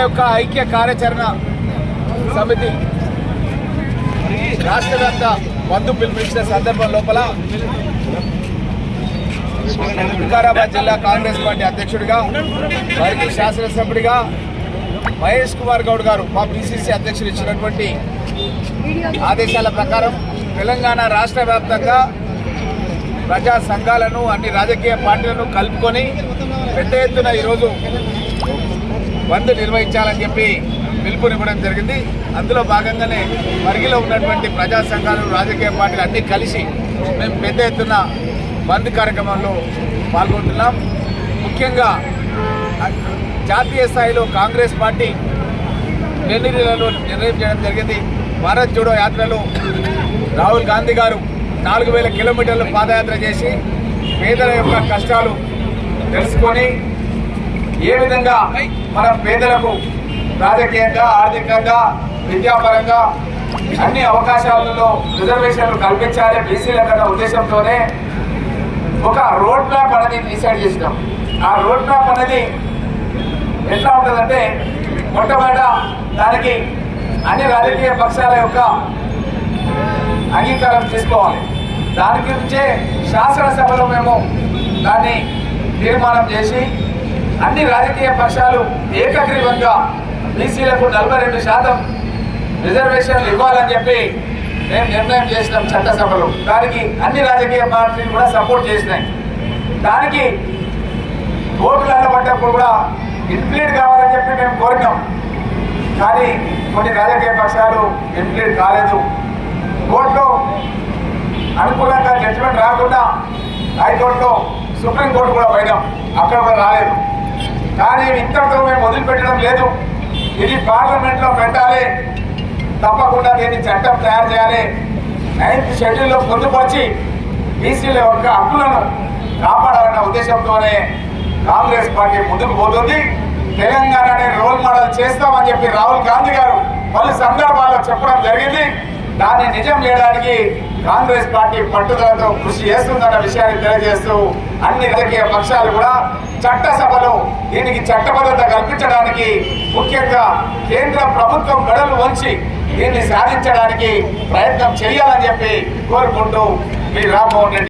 ఐక్య కార్యాచరణ సమితి రాష్ట్ర వ్యాప్త బంధు పిలుపునిచ్చిన సందర్భం లోపల వికారాబాద్ జిల్లా కాంగ్రెస్ పార్టీ అధ్యక్షుడిగా వారికి శాసనసభ్యుడిగా మహేష్ కుమార్ గౌడ్ గారు మా పిసిసి అధ్యక్షుడు ఇచ్చినటువంటి ఆదేశాల ప్రకారం తెలంగాణ రాష్ట్ర వ్యాప్తంగా ప్రజా సంఘాలను అన్ని రాజకీయ పార్టీలను కలుపుకొని పెద్ద ఎత్తున ఈరోజు బంద్ నిర్వహించాలని చెప్పి పిలుపునివ్వడం జరిగింది. అందులో భాగంగానే మరిగిలో ఉన్నటువంటి ప్రజా సంఘాలు రాజకీయ పార్టీలు అన్నీ కలిసి మేము పెద్ద ఎత్తున బంద్ కార్యక్రమంలో పాల్గొంటున్నాం. ముఖ్యంగా జాతీయ స్థాయిలో కాంగ్రెస్ పార్టీ నెల్లూరులలో నిర్ణయం చేయడం జరిగింది. భారత్ జోడో యాత్రలో రాహుల్ గాంధీ గారు నాలుగు వేల కిలోమీటర్లు పాదయాత్ర చేసి పేదల యొక్క కష్టాలు తెలుసుకొని ఏ విధంగా మనం పేదలకు రాజకీయంగా ఆర్థికంగా విద్యాపరంగా అన్ని అవకాశాలలో రిజర్వేషన్లు కల్పించాలి బీసీలకు అన్న ఉద్దేశంతోనే ఒక రోడ్ మ్యాప్ అనేది డిసైడ్ చేసినాం. ఆ రోడ్ మ్యాప్ అనేది ఎట్లా ఉంటుందంటే మొట్టమొదట దానికి అన్ని రాజకీయ పక్షాల యొక్క అంగీకారం తీసుకోవాలి. దాని గురించే శాసనసభలో మేము దాన్ని తీర్మానం చేసి అన్ని రాజకీయ పక్షాలు ఏకగ్రీవంగా బీసీలకు నలభై రెండు శాతం రిజర్వేషన్లు ఇవ్వాలని చెప్పి మేము నిర్ణయం చేసినాం చట్టసభలో. దానికి అన్ని రాజకీయ పార్టీలు కూడా సపోర్ట్ చేసినాయి. దానికి ఓట్లు అల్లబడ్డప్పుడు కూడా ఇన్క్లీడ్ కావాలని చెప్పి మేము కోరినాం. కానీ కొన్ని రాజకీయ పక్షాలు ఇన్క్లీడ్ కాలేదు. కోర్టులో అనుకూలంగా జడ్జిమెంట్ రాకుండా హైకోర్టులో సుప్రీంకోర్టు కూడా పోయినాం. అక్కడ కూడా రాలేదు. కానీ ఇంతటితో మేము వదిలిపెట్టడం లేదు. ఇది పార్లమెంట్లో పెట్టాలి. తప్పకుండా దీన్ని చట్టం తయారు చేయాలి. నైన్త్ షెడ్యూల్లో పొందుపరిచి బీసీల యొక్క హక్కులను కాపాడాలన్న ఉద్దేశంతోనే కాంగ్రెస్ పార్టీ ముందుకు పోతుంది. తెలంగాణని రోల్ మోడల్ చేస్తామని చెప్పి రాహుల్ గాంధీ గారు పలు సందర్భాల్లో చెప్పడం జరిగింది. దాన్ని నిజం చేయడానికి కాంగ్రెస్ పార్టీ పట్టుదలతో కృషి చేస్తుందన్న విషయాన్ని తెలియజేస్తూ అన్ని రాజకీయ పక్షాలు కూడా చట్టసభలో దీనికి చట్టబద్ధత కల్పించడానికి ముఖ్యంగా కేంద్ర ప్రభుత్వం గడలు వంచి దీన్ని సాధించడానికి ప్రయత్నం చేయాలని చెప్పి కోరుకుంటూ మీ రామ్మోహన్ రెడ్డి